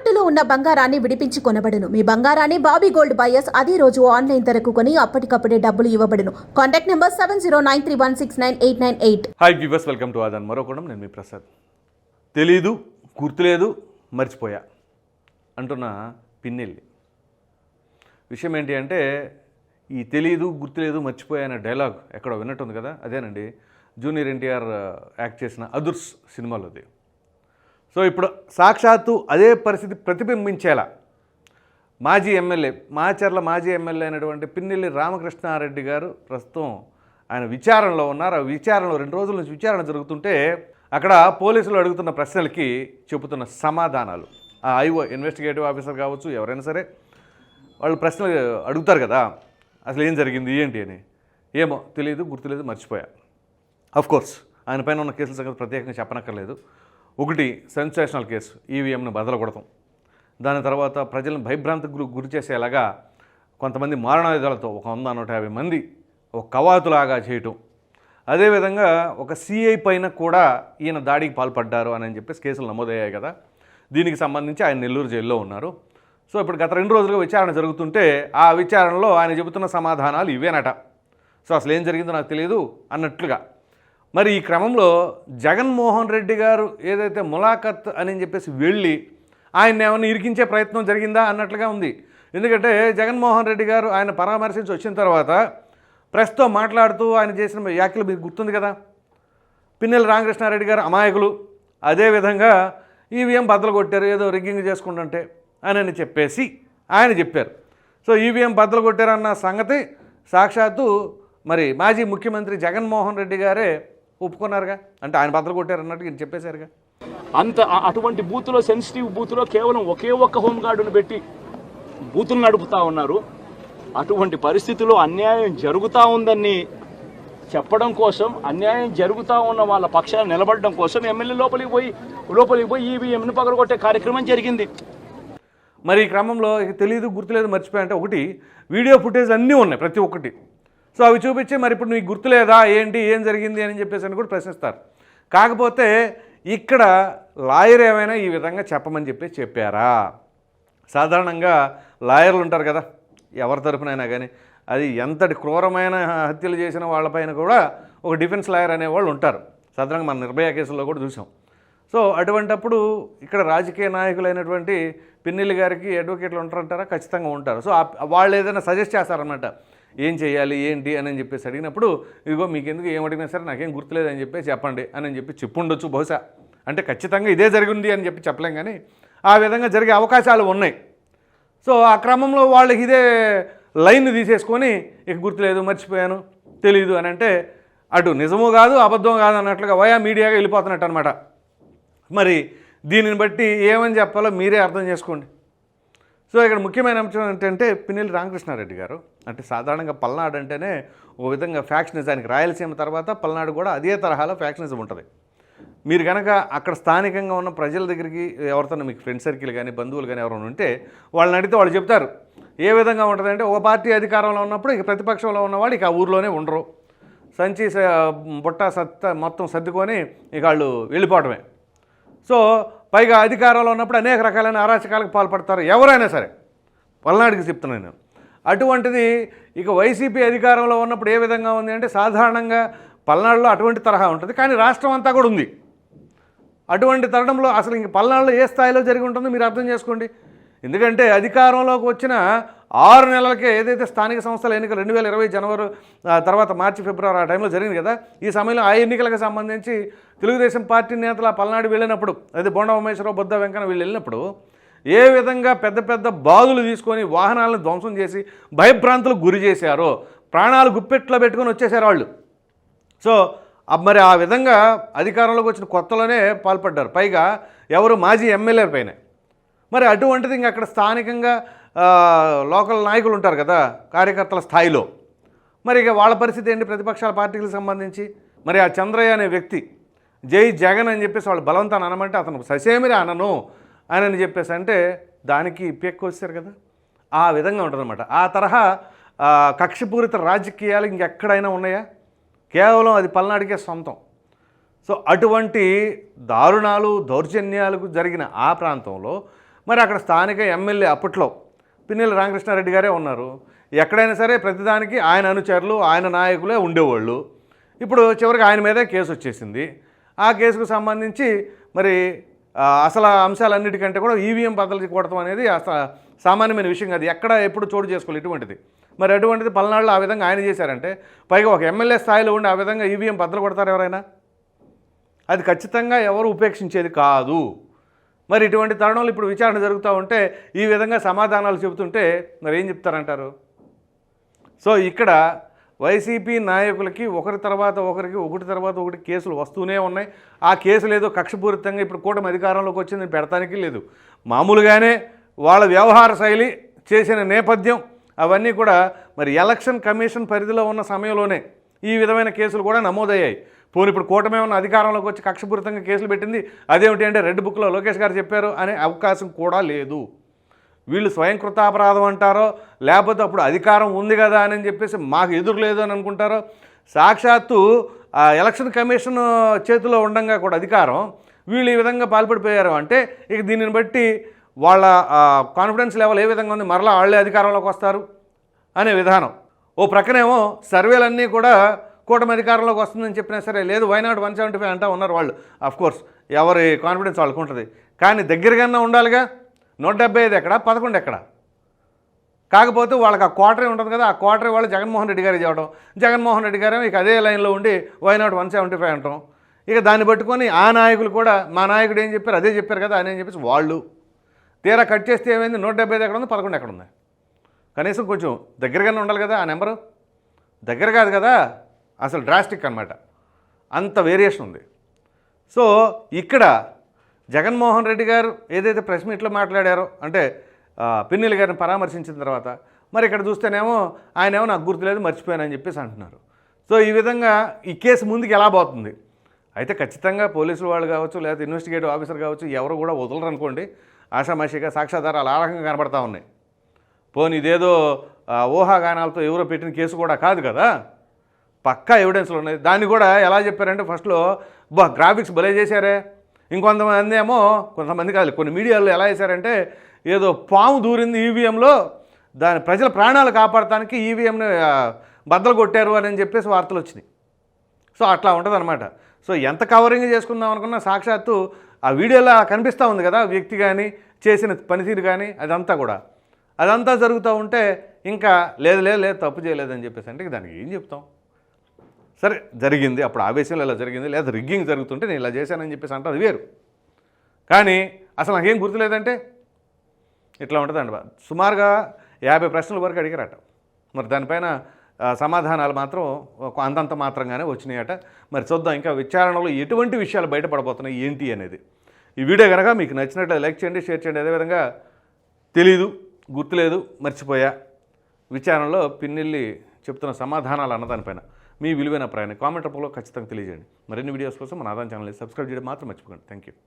తాకట్టులో ఉన్న బంగారాన్ని విడిపించి కొనబడును. మీ బంగారాన్ని బాబీ గోల్డ్ బయర్స్ అదే రోజు ఆన్లైన్ ధరకు కొని అప్పటికప్పుడే డబ్బులు ఇవ్వబడును. Contact number seven zero nine three one six nine eight nine eight. Hi viewers welcome to Aadhan. మరొకడం నేను మీ ప్రసాద్. తెలీదు గుర్తులేదు మర్చిపోయా. అంటున్న పిన్నెల్లి. విషయం ఏంటి అంటే ఈ తెలీదు గుర్తులేదు మర్చిపోయా అనే డైలాగ్ ఎక్కడో విన్నట్టుంది కదా? అదేనండి జూనియర్ ఎన్టీఆర్ యాక్ట్ చేసిన అదుర్స్ సినిమాలోది. సో ఇప్పుడు సాక్షాత్తు అదే పరిస్థితి ప్రతిబింబించేలా మాజీ ఎమ్మెల్యే మాచర్ల మాజీ ఎమ్మెల్యే అయినటువంటి పిన్నెల్లి రామకృష్ణారెడ్డి గారు ప్రస్తుతం ఆయన విచారణలో ఉన్నారు. ఆ విచారణలో రెండు రోజుల నుంచి విచారణ జరుగుతుంటే అక్కడ పోలీసులు అడుగుతున్న ప్రశ్నలకి చెబుతున్న సమాధానాలు. ఆ ఐఓ ఇన్వెస్టిగేటివ్ ఆఫీసర్ కావచ్చు ఎవరైనా సరే వాళ్ళు ప్రశ్నలు అడుగుతారు కదా అసలు ఏం జరిగింది ఏంటి అని. ఏమో తెలియదు గుర్తులేదు మర్చిపోయా. అఫ్ కోర్స్ ఆయన పైన ఉన్న కేసుల సంగతి ప్రత్యేకంగా చెప్పనక్కర్లేదు. ఒకటి సెన్సేషనల్ కేసు ఈవీఎంను బదలగొడతాం. దాని తర్వాత ప్రజలను భయభ్రాంతికి గురి గురి చేసేలాగా కొంతమంది మారణాయుధాలతో ఒక వంద నూట యాభై మంది ఒక కవాతులాగా చేయటం. అదేవిధంగా ఒక సిఐ పైన కూడా ఈయన దాడికి పాల్పడ్డారు అని చెప్పేసి కేసులు నమోదయ్యాయి కదా. దీనికి సంబంధించి ఆయన నెల్లూరు జైల్లో ఉన్నారు. సో ఇప్పుడు గత రెండు రోజులుగా విచారణ జరుగుతుంటే ఆ విచారణలో ఆయన చెబుతున్న సమాధానాలు ఇవేనట. సో అసలు ఏం జరిగిందో నాకు తెలియదు అన్నట్లుగా. మరి ఈ క్రమంలో జగన్మోహన్ రెడ్డి గారు ఏదైతే ములాఖత్ అని చెప్పేసి వెళ్ళి ఆయన ఏమైనా ఇరికించే ప్రయత్నం జరిగిందా అన్నట్లుగా ఉంది. ఎందుకంటే జగన్మోహన్ రెడ్డి గారు ఆయన పరామర్శించి వచ్చిన తర్వాత ప్రెస్తో మాట్లాడుతూ ఆయన చేసిన వ్యాఖ్యలు మీకు గుర్తుంది కదా? పిన్నెల రామకృష్ణారెడ్డి గారు అమాయకులు. అదేవిధంగా ఈవీఎం బద్దలు కొట్టారు ఏదో రిగ్గింగ్ చేసుకుంటుంటే అని చెప్పేసి ఆయన చెప్పారు. సో ఈవీఎం బద్దలు కొట్టారన్న సంగతి సాక్షాత్తు మరి మాజీ ముఖ్యమంత్రి జగన్మోహన్ రెడ్డి గారే ఒప్పుకున్నారుగా? అంటే ఆయన బద్దలు కొట్టారన్నట్టు ఈయన చెప్పేశారుగా. అంత అటువంటి బూత్లో సెన్సిటివ్ బూత్లో కేవలం ఒకే ఒక్క హోంగార్డును పెట్టి బూతులు నడుపుతా ఉన్నారు. అటువంటి పరిస్థితిలో అన్యాయం జరుగుతూ ఉందని చెప్పడం కోసం అన్యాయం జరుగుతూ ఉన్న వాళ్ళ పక్షాన నిలబడడం కోసం ఎమ్మెల్యే లోపలికి పోయి లోపలికి పోయి ఈవీఎంను పగలగొట్టే కార్యక్రమం జరిగింది. మరి ఈ క్రమంలో తెలియదు గుర్తులేదు మర్చిపోయా అంటే ఒకటి వీడియో ఫుటేజ్ అన్నీ ఉన్నాయి ప్రతి ఒక్కటి. సో అవి చూపించి మరి ఇప్పుడు నీకు గుర్తులేదా? ఏంటి? ఏం జరిగింది? అని చెప్పేసి అని కూడా ప్రశ్నిస్తారు. కాకపోతే ఇక్కడ లాయర్ ఏమైనా ఈ విధంగా చెప్పమని చెప్పి చెప్పారా? సాధారణంగా లాయర్లు ఉంటారు కదా ఎవరి తరఫునైనా కానీ. అది ఎంతటి క్రూరమైన హత్యలు చేసిన వాళ్ళపైన కూడా ఒక డిఫెన్స్ లాయర్ అనేవాళ్ళు ఉంటారు. సాధారణంగా మన నిర్భయ కేసుల్లో కూడా చూసాం. సో అటువంటప్పుడు ఇక్కడ రాజకీయ నాయకులైనటువంటి పిన్నెల్లి గారికి అడ్వకేట్లు ఉంటారంటారా? ఖచ్చితంగా ఉంటారు. సో వాళ్ళు ఏదైనా సజెస్ట్ చేస్తారనమాట ఏం చేయాలి ఏంటి అని చెప్పేసి అడిగినప్పుడు ఇదిగో మీకు ఎందుకు ఏం అడిగినా సరే నాకేం గుర్తులేదని చెప్పేసి చెప్పండి అని చెప్పి చెప్పుండొచ్చు బహుశా. అంటే ఖచ్చితంగా ఇదే జరిగింది అని చెప్పి చెప్పలేం కానీ ఆ విధంగా జరిగే అవకాశాలు ఉన్నాయి. సో ఆ క్రమంలో వాళ్ళకి ఇదే లైన్ తీసేసుకొని ఇక గుర్తులేదు మర్చిపోయాను తెలియదు అని అంటే అటు నిజము కాదు అబద్ధం కాదు అన్నట్లుగా వయా మీడియాగా వెళ్ళిపోతున్నట్టు అనమాట మరి దీనిని బట్టి ఏమని చెప్పాలో మీరే అర్థం చేసుకోండి. సో ఇక్కడ ముఖ్యమైన అంశం ఏంటంటే పిన్నెల్లి రామకృష్ణారెడ్డి గారు. అంటే సాధారణంగా పల్నాడు అంటేనే ఓ విధంగా ఫ్యాక్షనిజానికి రాయలసీమ తర్వాత పల్నాడు కూడా అదే తరహాలో ఫ్యాక్షనిజం ఉంటుంది. మీరు కనుక అక్కడ స్థానికంగా ఉన్న ప్రజల దగ్గరికి ఎవరితో మీకు ఫ్రెండ్ సర్కిల్ కానీ బంధువులు కానీ ఎవరైనా ఉంటే వాళ్ళని అడిగితే వాళ్ళు చెప్తారు. ఏ విధంగా ఉంటుందంటే ఒక పార్టీ అధికారంలో ఉన్నప్పుడు ఇక ప్రతిపక్షంలో ఉన్నవాడు ఇక ఆ ఊర్లోనే ఉండరు. సంచి బుట్ట సత్త మొత్తం సర్దుకొని ఇక వాళ్ళు వెళ్ళిపోవటమే. సో పైగా అధికారంలో ఉన్నప్పుడు అనేక రకాలైన అరాచకాలకు పాల్పడతారు. ఎవరైనా సరే. పల్నాడుకి చెప్తున్నాను నేను. అటువంటిది ఇక వైసీపీ అధికారంలో ఉన్నప్పుడు ఏ విధంగా ఉంది అంటే సాధారణంగా పల్నాడులో అటువంటి తరహా ఉంటుంది. కానీ రాష్ట్రం అంతా కూడా ఉంది. అటువంటి తరుణంలో అసలు ఇంక పల్నాడులో ఏ స్థాయిలో జరిగి ఉంటుందో మీరు అర్థం చేసుకోండి. ఎందుకంటే అధికారంలోకి వచ్చిన ఆరు నెలలకే ఏదైతే స్థానిక సంస్థల ఎన్నికలు రెండు వేల ఇరవై జనవరి ఆ, తర్వాత మార్చి ఫిబ్రవరి ఆ టైంలో జరిగింది కదా ఈ సమయంలో ఆ ఎన్నికలకు సంబంధించి తెలుగుదేశం పార్టీ నేతలు పల్నాడు వెళ్ళినప్పుడు అది బొండ ఉమేశ్వరరావు బుద్ధ వెంకన్న వీళ్ళు వెళ్ళినప్పుడు ఏ విధంగా పెద్ద పెద్ద బాధులు తీసుకొని వాహనాలను ధ్వంసం చేసి భయభ్రాంతులకు గురి చేశారో ప్రాణాలు గుప్పెట్లో పెట్టుకొని వచ్చేసారు వాళ్ళు. సో మరి ఆ విధంగా అధికారంలోకి వచ్చిన కొత్తలోనే పాల్పడ్డారు. పైగా ఎవరు మాజీ ఎమ్మెల్యే పైన. మరి అటువంటిది ఇంక అక్కడ స్థానికంగా లోకల్ నాయకులు ఉంటారు కదా కార్యకర్తల స్థాయిలో. మరి ఇక వాళ్ళ పరిస్థితి ఏంటి? ప్రతిపక్షాల పార్టీలకు సంబంధించి. మరి ఆ చంద్రయ్య అనే వ్యక్తి జై జగన్ అని చెప్పేసి వాళ్ళు బలవంతాన్ని అనమంటే అతను ససేమిరి అనను అని అని చెప్పేసి అంటే దానికి పెక్కు వచ్చారు కదా. ఆ విధంగా ఉంటుందన్నమాట. ఆ తరహా కక్షపూరిత రాజకీయాలు ఇంకెక్కడైనా ఉన్నాయా? కేవలం అది పల్నాడికే సొంతం. సో అటువంటి దారుణాలు దౌర్జన్యాలకు జరిగిన ఆ ప్రాంతంలో మరి అక్కడ స్థానిక ఎమ్మెల్యే అప్పట్లో పిన్నెల రామకృష్ణారెడ్డి గారే ఉన్నారు. ఎక్కడైనా సరే ప్రతిదానికి ఆయన అనుచరులు ఆయన నాయకులే ఉండేవాళ్ళు. ఇప్పుడు చివరికి ఆయన మీదే కేసు వచ్చేసింది. ఆ కేసుకు సంబంధించి మరి అసలు అంశాలన్నిటికంటే కూడా ఈవీఎం బద్దలు కొడతాం అనేది సామాన్యమైన విషయం కాదు. ఎక్కడ ఎప్పుడు చోటు చేసుకోవాలి ఇటువంటిది. మరి అటువంటిది పల్నాడులో ఆ విధంగా ఆయన చేశారంటే పైగా ఒక ఎమ్మెల్యే స్థాయిలో ఉండి ఆ విధంగా ఈవీఎం బద్దలు కొడతారు ఎవరైనా? అది ఖచ్చితంగా ఎవరు ఉపేక్షించేది కాదు. మరి ఇటువంటి తరుణంలో ఇప్పుడు విచారణ జరుగుతూ ఉంటే ఈ విధంగా సమాధానాలు చెబుతుంటే మరి ఏం చెప్తారంటారు? సో ఇక్కడ వైసీపీ నాయకులకి ఒకరి తర్వాత ఒకరికి ఒకటి తర్వాత ఒకటి కేసులు వస్తూనే ఉన్నాయి. ఆ కేసులు ఏదో కక్షపూరితంగా ఇప్పుడు కూటమి అధికారంలోకి వచ్చింది పెడతానికి లేదు. మామూలుగానే వాళ్ళ వ్యవహార శైలి చేసిన నేపథ్యం అవన్నీ కూడా మరి ఎలక్షన్ కమిషన్ పరిధిలో ఉన్న సమయంలోనే ఈ విధమైన కేసులు కూడా నమోదయ్యాయి. పోనీ ఇప్పుడు కూటమి ఉన్న అధికారంలోకి వచ్చి కక్షపూరితంగా కేసులు పెట్టింది? అదేమిటి అంటే రెడ్ బుక్లో లోకేష్ గారు చెప్పారు అనే అవకాశం కూడా లేదు. వీళ్ళు స్వయం కృతాపరాధం అంటారో లేకపోతే అప్పుడు అధికారం ఉంది కదా అని చెప్పేసి మాకు ఎదురు లేదు అని అనుకుంటారో? సాక్షాత్తు ఆ ఎలక్షన్ కమిషన్ చేతిలో ఉండంగా కూడా అధికారం వీళ్ళు ఈ విధంగా పాల్పడిపోయారు అంటే ఇక దీనిని బట్టి వాళ్ళ కాన్ఫిడెన్స్ లెవెల్ ఏ విధంగా ఉంది? మరలా వాళ్ళే అధికారంలోకి వస్తారు అనే విధానం. ఓ ప్రక్కనేమో సర్వేలన్నీ కూడా కూటమి అధికారంలోకి వస్తుందని చెప్పినా సరే లేదు వైనాడు వన్ సెవెంటీ ఫైవ్ అంటా ఉన్నారు వాళ్ళు. కోర్స్ ఎవరి కాన్ఫిడెన్స్ వాళ్ళకు ఉంటుంది. కానీ దగ్గరగానే ఉండాలిగా. నూట డెబ్బై ఐదు ఎక్కడ? పదకొండు ఎక్కడ? కాకపోతే వాళ్ళకి ఆ క్వార్టరీ ఉంటుంది కదా ఆ క్వార్టరీ వాళ్ళు జగన్మోహన్ రెడ్డి గారికి చెప్పడం. జగన్మోహన్ రెడ్డి గారు ఇక అదే లైన్లో ఉండి వైనాడు వన్ సెవెంటీ ఫైవ్ అంటాం. ఇక దాన్ని పట్టుకొని ఆ నాయకులు కూడా మా నాయకుడు ఏం చెప్పారు అదే చెప్పారు కదా అని చెప్పేసి వాళ్ళు. తీరా కట్ చేస్తే ఏమైంది? నూట డెబ్బై ఐదు ఎక్కడ ఉంది? పదకొండు ఎక్కడ ఉంది? కనీసం కొంచెం దగ్గరగానే ఉండాలి కదా ఆ నెంబరు. దగ్గర కాదు కదా. అసలు డ్రాస్టిక్ అన్నమాట. అంత వేరియేషన్ ఉంది. సో ఇక్కడ జగన్మోహన్ రెడ్డి గారు ఏదైతే ప్రెస్ మీట్లో మాట్లాడారో అంటే పిన్నెల గారిని పరామర్శించిన తర్వాత మరి ఇక్కడ చూస్తేనేమో ఆయన ఏమో నాకు గుర్తులేదు మర్చిపోయానని చెప్పేసి అంటున్నారు. సో ఈ విధంగా ఈ కేసు ముందుకు ఎలా పోతుంది? అయితే ఖచ్చితంగా పోలీసులు వాళ్ళు కావచ్చు లేదా ఇన్వెస్టిగేటివ్ ఆఫీసర్ కావచ్చు ఎవరు కూడా వదలరు అనుకోండి ఆషామాషిగా సాక్ష్యాధారాలు ఆ రకంగా కనబడతా ఉన్నాయి. పోనీ ఇదేదో ఊహాగానాలతో ఎవరో పెట్టిన కేసు కూడా కాదు కదా? పక్కా ఎవిడెన్స్లు ఉన్నాయి. దాన్ని కూడా ఎలా చెప్పారంటే ఫస్ట్లో బా గ్రాఫిక్స్ భలే చేశారే. ఇంకొంతమంది ఏమో కొంతమంది కాదు కొన్ని మీడియాలో ఎలా చేశారంటే ఏదో పాము దూరింది ఈవీఎంలో దాని ప్రజల ప్రాణాలు కాపాడటానికి ఈవీఎంని బద్దలు కొట్టారు అని చెప్పేసి వార్తలు వచ్చినాయి. సో అట్లా ఉంటుంది సో ఎంత కవరింగ్ చేసుకుందాం అనుకున్నా సాక్షాత్తు ఆ వీడియోలో కనిపిస్తూ ఉంది కదా వ్యక్తి కానీ చేసిన పనితీరు కానీ అదంతా కూడా. అదంతా జరుగుతూ ఉంటే ఇంకా లేదు లేదు లేదు తప్పు చేయలేదని చెప్పేసి అంటే దానికి ఏం చెప్తాం? సరే జరిగింది. అప్పుడు ఆవేశంలో ఇలా జరిగింది. లేదా రిగ్గింగ్ జరుగుతుంటే నేను ఇలా చేశానని చెప్పేసి అంటే అది వేరు. కానీ అసలు నాకేం గుర్తులేదంటే ఇట్లా ఉంటుందండి సుమారుగా యాభై ప్రశ్నల వరకు అడిగారట. మరి దానిపైన సమాధానాలు మాత్రం ఒక అంతంత మాత్రంగానే వచ్చినాయట. మరి చూద్దాం ఇంకా విచారణలో ఎటువంటి విషయాలు బయటపడబోతున్నాయి ఏంటి అనేది. ఈ వీడియో కనుక మీకు నచ్చినట్లయితే లైక్ చేయండి షేర్ చేయండి. అదేవిధంగా తెలీదు గుర్తులేదు మర్చిపోయా. విచారణలో పిన్నెల్లి చెప్తున్న సమాధానాలు అన్నదానిపైన మీ విలువైన ప్రయాణం. కామెంట్ రూపంలో ఖచ్చితంగా తెలియజేయండి. మరిన్ని వీడియోస్ కోసం మన ఆదాయం ఛానల్ని సబ్స్క్రైబ్ చేయడం మాత్రం మర్చిపోకండి. Thank you